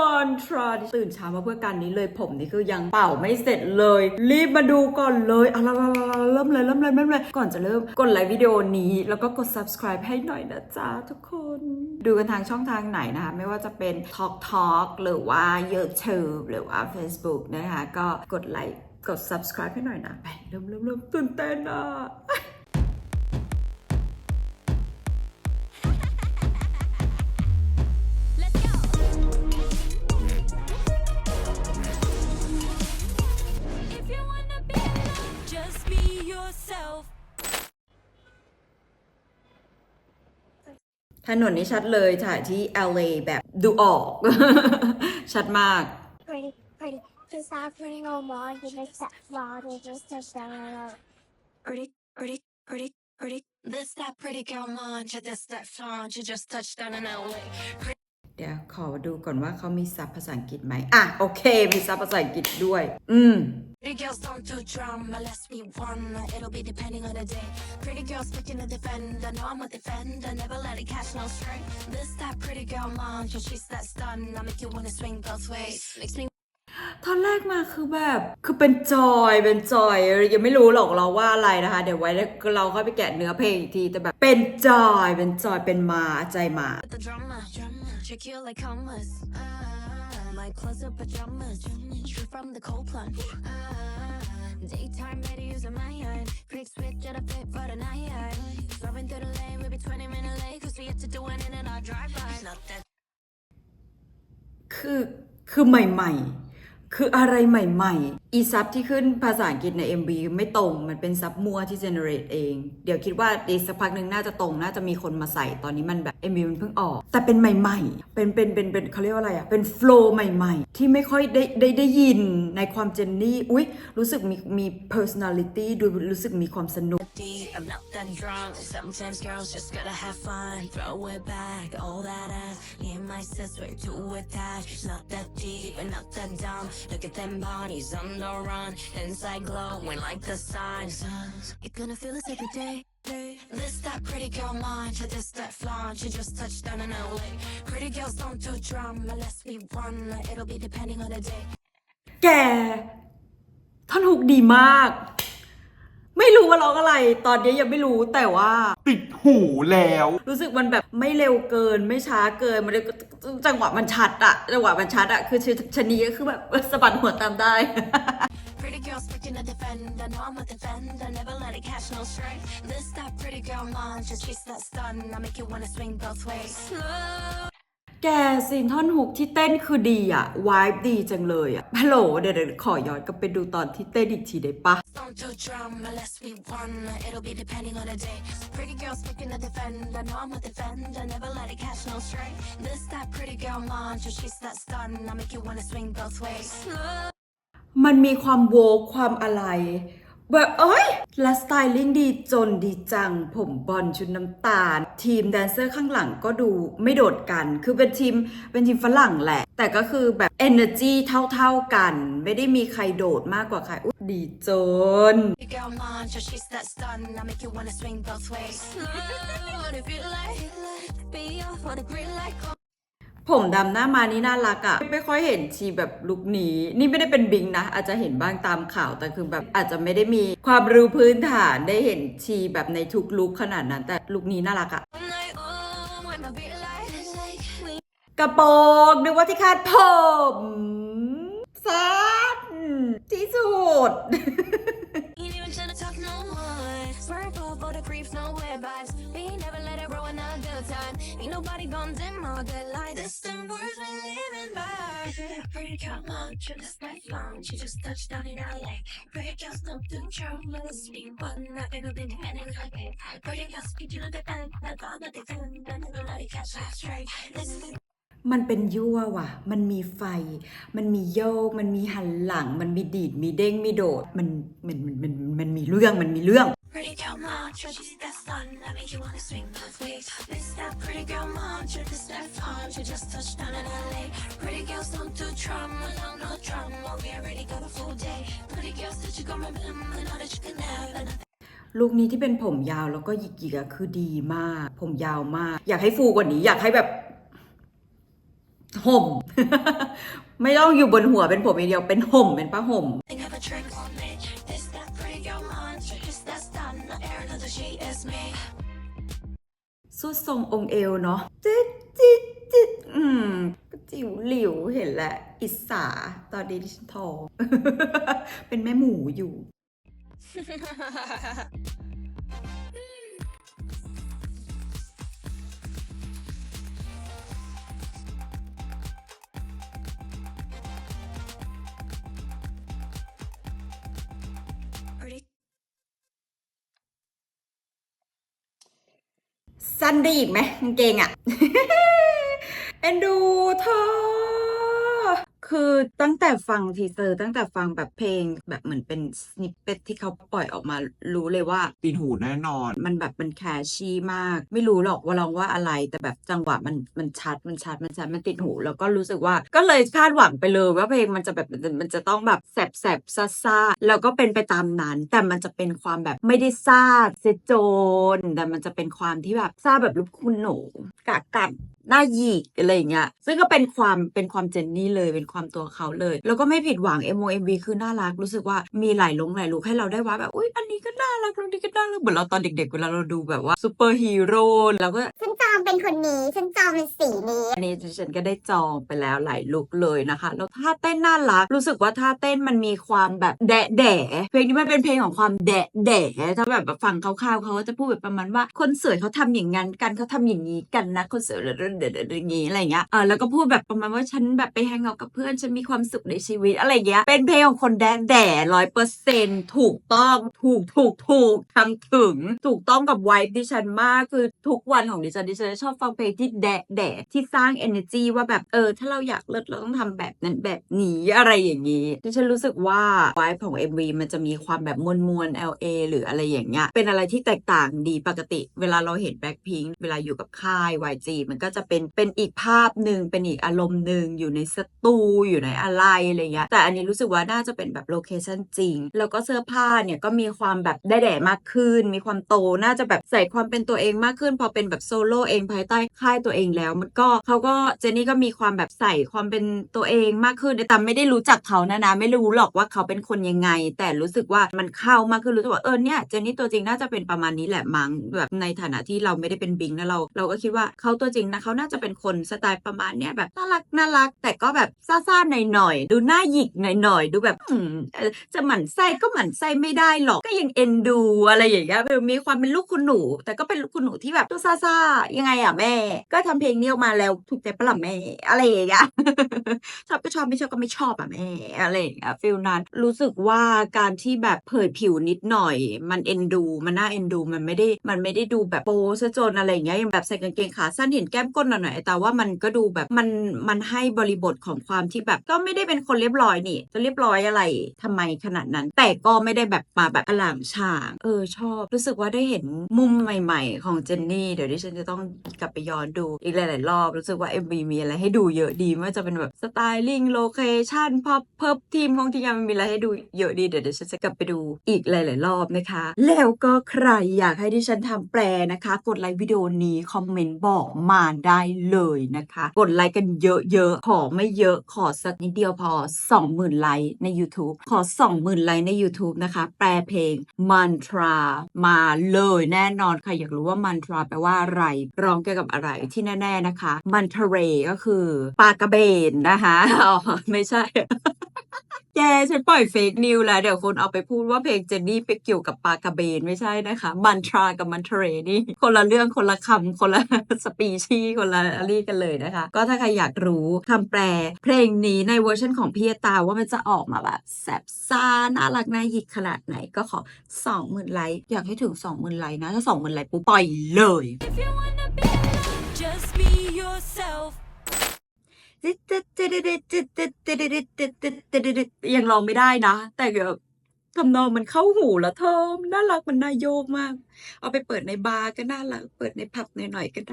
มันทราตื่นเช้ามาเพื่อการนี้เลยผมนี่คือยังเป่าไม่เสร็จเลย รีบมาดูก่อนเลยอะเราเริ่มเลยเริ่มเลยเริ่มเลยก่อนจะเริ่มกดไลค์วิดีโอนี้ แล้วก็กด subscribe ให้หน่อยนะจ๊ะทุกคน ดูกันทางช่องทางไหนนะคะ ไม่ว่าจะเป็น Talk Talk หรือว่า YouTube หรือว่า Facebook นะคะ ก็กดไลค์กด subscribe ให้หน่อยนะไปเริ่มเริ่มเริ่มตื่นเต้นอะ yourself. ถนนนี้ชัดเลยถ่ายที่ LA แบบดูออก ชัดมาก pretty, pretty. Just have pretty old mom. You make that flaw. They just touch down. Pretty, pretty, pretty, pretty. This that pretty girl munch. This that flaunt. You just touched down in LA. เดี๋ยวขอดูก่อนว่าเขามีซับภาษาอังกฤษไหมอะโอเค มีซับภาษาอังกฤษด้วย อืม Pretty girls don't do drama, let's be one. It'll be depending on the day. Pretty girls picking a defender, no I'm a defender, never let it catch no stray. This that pretty girl mantra, she's that stun. I make you wanna swing both ways. Makes me ตอนแรกมาคือแบบคือเป็นจอยเป็นจอยยังไม่รู้หรอกเราว่าอะไรนะคะ เดี๋ยวไว้เราค่อยไปแกะเนื้อเพลงอีกทีแต่แบบเป็นจอยเป็นจอยเป็นมาใจมา with the drama, drama. Check you like commas. Ah, my clothes up pajamas, straight from the cold plunge. Ah, daytime better using my eye. Quick switch at a fit for the night. Driving through the lane, we be 20 minutes late, cause we have to do it in and out drive by. Not that คือคือใหม่ๆ คืออะไรใหม่ๆ อีซับที่ขึ้นภาษาอังกฤษใน MV ไม่ตรง มันเป็นซับมัวที่ generate เอง เดี๋ยวคิดว่าอีสักพักหนึ่งน่าจะตรง น่าจะมีคนมาใส่ตอนนี้มันแบบ MV มันเพิ่งออก แต่เป็นใหม่ๆ เป็นเป็นเป็นเป็นเขาเรียกว่าอะไรอะเป็นโฟล์ใหม่ๆ ที่ไม่ค่อยได้ได้ได้ยินในความเจนนี่ อุ๊ย รู้สึกมีมี personality ดูรู้สึกมีความสนุก I'm not that drunk. Sometimes girls just gotta have fun. Throw it back, all that ass. Me and my sis, we do it that Not that deep and not that dumb. Look at them bodies on the run. Inside glowing like the sun. You're gonna feel this every day. This that pretty girl mantra, this that flaunt. You just touched down in LA. Pretty girls don't do drama, let's be one. It'll be depending on the day. แก ท่อนฮุกดีมาก ไม่รู้ว่าร้องอะไร ตอนนี้ยังไม่รู้แต่ว่า ติดหูแล้ว รู้สึกมันแบบไม่เร็วเกินไม่ช้าเกินมันจังหวะมันชัดอะจังหวะมันชัดอะคือชนีก็คือแบบสะบัดหัวตามได้ Pretty girls picking a defender, no I'm a defender, never let it catch no stray. This that pretty girl mantra, she's that stun, I make you wanna swing both ways. Slow แกซีนท่อนฮุกที่เต้นคือดีอะวายดีจังเลยอะฮัลโหลเดี๋ยวเดี๋ยวขอย้อนกลับไปดูตอนที่เต้นอีกทีได้ปะ don't do drama, let's be one. It'll be depending on the day. Pretty girls picking a defender, no I'm a defender, never let it catch no stray. This that pretty girl mantra, she's that stun, I make you wanna swing both ways. Slow มันมีความโวกความอะไร แบบเอ้ยและสไตลิ่งดีจนดีจัง ผมบอลชุดน้ำตาล ทีมแดนเซอร์ข้างหลังก็ดูไม่โดดกัน คือเป็นทีมเป็นทีมฝรั่งแหละ แต่ก็คือแบบ energy เท่าๆกัน ไม่ได้มีใครโดดมากกว่าใครอุ๊ยดีจน ผมดำหน้ามานี่น่ารักอะไม่ค่อยเห็นชีแบบลุคนี้ นี่ไม่ได้เป็นบิงนะ อาจจะเห็นบ้างตามข่าวแต่คือแบบอาจจะไม่ได้มีความรู้พื้นฐานได้เห็นชีแบบในทุกลุคขนาดนั้น แต่ลุคนี้น่ารักอะ One night, oh, when my beat light is like we กระโปรงนึกว่าที่คาดผมสั้นที่สุด ain't even tryna talk no more. Swerve off for the creeps, no weird vibes. We ain't never let it roll in a good time. Ain't nobody gon' dim our good light. This them words we living by. Pretty girl mantra, this life long. She just touched down in LA. Pretty girls don't do drama, let's be one. Not gonna be depending on it. Pretty girls speak to the band, not on the defend. I never let it catch that straight. This is มันเป็นยั่วว่ะ มันมีไฟ มันมีโยก มันมีหันหลัง มันมีดีด มีเด้ง มีโดด มัน มัน มัน มัน มันมีเรื่อง มันมีเรื่อง Pretty girl mantra, she's that fun. I make you wanna swing both ways. This that pretty girl mantra, this that fun. She just touched down in LA. Pretty girls don't do drama, no no drama. We already got a full day. Pretty girls that you gonna remember, know that you can have. ลุคนี้ที่เป็นผมยาวแล้วก็หยิกๆอะคือดีมาก ผมยาวมาก อยากให้ฟูกว่านี้ อยากให้แบบห่ม ไม่ต้องอยู่บนหัวเป็นผมอย่างเดียวเป็นห่มเป็นผ้าห่ม สุดทรงองค์เอวเนาะจิ๊ดจิ๊ดจิ๊ดอืมก็จิ๋วหลิวเห็นแล้วอิสาตอนนี้ดิฉันท้องเป็นแม่หมูอยู่ สั้นได้อีกไหมกางเกงอะเอ็นดูเธอ คือตั้งแต่ฟังทีเซอร์ ตั้งแต่ฟังแบบเพลงแบบเหมือนเป็นสนิปเปตที่เขาปล่อยออกมารู้เลยว่าติดหูแน่นอน มันแบบมันแคชชี่มาก ไม่รู้หรอกว่าร้องว่าอะไรแต่แบบจังหวะมันมันชัดมันชัดมันชัดมันติดหู แล้วก็รู้สึกว่าก็เลยคาดหวังไปเลยว่าเพลงมันจะแบบมันจะมันจะต้องแบบแสบแสบซาซาแล้วก็เป็นไปตามนั้น แต่มันจะเป็นความแบบไม่ได้ซาดเซโจนแต่มันจะเป็นความที่แบบซาแบบลูกคุณหนูกะกันหน้าหยีกอะไรอย่างเงี้ย ซึ่งก็เป็นความเป็นความเจนนี่เลย เป็นความตัวเขาเลย แล้วก็ไม่ผิดหวัง M O M V คือน่ารัก รู้สึกว่ามีหลายลงหลายลุกให้เราได้ว่าแบบ อุ้ยอันนี้ก็น่ารักตรงนี้ก็น่ารัก เหมือนเราตอนเด็กๆ เวลาเราดูแบบว่าซูเปอร์ฮีโร่เราก็ฉันจองเป็นคนนี้ ฉันจองเป็นสีนี้ อันนี้ฉันก็ได้จองไปแล้วหลายลุกเลยนะคะ แล้วท่าเต้นน่ารัก รู้สึกว่าท่าเต้นมันมีความแบบแดะแดะเพลงนี้มันเป็นเพลงของความแดะแดะถ้าแบบฟังคร่าวๆเขาก็จะพูดแบบประมาณว่า คนสวยเขาทำอย่างนั้นกันเขาทำอย่างนี้กันนะคนสวยเดเดเดอย่างนี้อะไรเงี้ยเออแล้วก็พูดแบบประมาณว่าฉันแบบไปแฮงเอาท์กับเพื่อนฉันมีความสุขในชีวิตอะไรเงี้ยเป็นเพลงของคนแดะแดะร้อยเปอร์เซ็นถูกต้องถูกถูกถูกทำถึงถูกต้องกับไวท์ดิฉันมากคือทุกวันของดิฉันดิฉันชอบฟังเพลงที่แดะแดะที่สร้าง energy ว่าแบบเออ ถ้าเราอยากเลิศเราต้องทำแบบนั้นแบบนี้อะไรอย่างนี้ดิฉันรู้สึกว่าไวท์ของ MV มันจะมีความแบบมวลมวล LA หรืออะไรอย่างเงี้ยเป็นอะไรที่แตกต่างดีปกติ เวลาเราเห็นแบ็คพิงเวลาอยู่กับค่าย YG มันก็จะเป็นเป็นอีกภาพหนึ่งเป็นอีกอารมณ์หนึ่งอยู่ในสตูอยู่ในอะไรอะไรเงี้ยแต่อันนี้รู้สึกว่าน่าจะเป็นแบบโลเคชั่นจริง แล้วก็เสื้อผ้าเนี่ยก็มีความแบบได้แดดมากขึ้น มีความโตน่าจะแบบใส่ความเป็นตัวเองมากขึ้น พอเป็นแบบโซโล่เองภายใต้ค่ายตัวเองแล้วมันก็เขาก็เจนนี่ก็มีความแบบใส่ความเป็นตัวเองมากขึ้นแต่ไม่ได้รู้จักเขานะนะไม่รู้หรอกว่าเขาเป็นคนยังไง แต่รู้สึกว่ามันเข้ามากขึ้นรู้สึกว่าเออเนี่ยเจนนี่ตัวจริงน่าจะเป็นประมาณนี้แหละมั้งแบบในฐานะที่เราไม่ได้เป็นบิงนะเรา เราก็คิดว่าเขาตัวจริงนะเขาาน่าจะเป็นคนสไตล์ประมาณเนี้ยแบบน่ารักน่ารัก แต่ก็แบบซ่าๆหน่อยๆดูหน้าหยิกหน่อยๆดูแบบอืมเอ่อจะหมั่นไส้ก็หมั่นไส้ไม่ได้หรอกก็ยังเอ็นดูอะไรอย่างเงี้ยคือมีความเป็นลูกคุณหนู แต่ก็เป็นลูกคุณหนูที่แบบตัวซ่าๆยังไงอะแม่ ก็ทำเพลงนี้ออกมาแล้วถูกใจปะล่ะแม่อะไรอย่างเงี้ยชอบก็ชอบไม่ชอบก็ไม่ชอบอะแม่อะไรอย่างเงี้ยฟิลนั้นรู้สึกว่าการที่แบบเผยผิวนิดหน่อย มันเอ็นดู มันน่าเอ็นดูมันไม่ได้มันไม่ได้ดูแบบโป๊ซะจนอะไรอย่างเงี้ยยังแบบใส่กางเกงขาสั้นเห็นแก้มก้นหน่อยแต่ว่ามันก็ดูแบบมันมันให้บริบทของความที่แบบ ก็ไม่ได้เป็นคนเรียบร้อยนี่ จะเรียบร้อยอะไรทำไมขนาดนั้น แต่ก็ไม่ได้แบบมาแบบอลามฉาง เออชอบ รู้สึกว่าได้เห็นมุมใหม่ ๆ ของเจนนี่ เดี๋ยวดิฉันจะต้องกลับไปย้อนดูอีกหลาย ๆ รอบ รู้สึกว่า MV มีอะไรให้ดูเยอะดีไม่ว่าจะเป็นแบบสไตลิ่งโลเคชั่นพอเพิ่มทีมของทีมงามันมีอะไรให้ดูเยอะดีเดี๋ยวดิฉันจะกลับไปดูอีกหลาย ๆ รอบนะคะ แล้วก็ใครอยากให้ดิฉันทำแปลนะคะ กดไลค์วิดีโอนี้คอมเมนต์บอกมาได้เลยนะคะ กดไลค์กันเยอะๆ ขอไม่เยอะขอสักนิดเดียวพอ 20,000 ไลค์ใน YouTube ขอ 20,000 ไลค์ใน YouTube นะคะ แปลเพลงมันทรามาเลยแน่นอนใครอยากรู้ว่ามันทราแปลว่าอะไรร้องเกี่ยวกับอะไรที่แน่ ๆนะคะมันทะเรก็คือปลากระเบนนะคะอ๋อไม่ใช่แกฉันปล่อยเฟกนิวแล้ว เดี๋ยวคนเอาไปพูดว่าเพลงเจนนี่ไปเกี่ยวกับปลากระเบนไม่ใช่นะคะ มันทรากับมันทะเรนี่ คนละเรื่องคนละคำคนละสปีชีคนละอะไรกันเลยนะคะ ก็ถ้าใครอยากรู้คำแปล เพลงนี้ในเวอร์ชันของพี่ตาว่ามันจะออกมาแบบแสบซ่าน่ารักน่าหยิกขนาดไหนก็ขอ20,000ไลค์อยากให้ถึง 20,000ไลค์นะถ้า20,000ไลค์ปุ๊บปล่อยเลย just be yourself. ยังร้องไม่ได้นะ แต่แบบทำนองมันเข้าหูแล้วเธอมนน่ารักมันน่าโยกมาก เอาไปเปิดในบาร์ก็น่ารัก เปิดในผับหน่อยๆก็ได้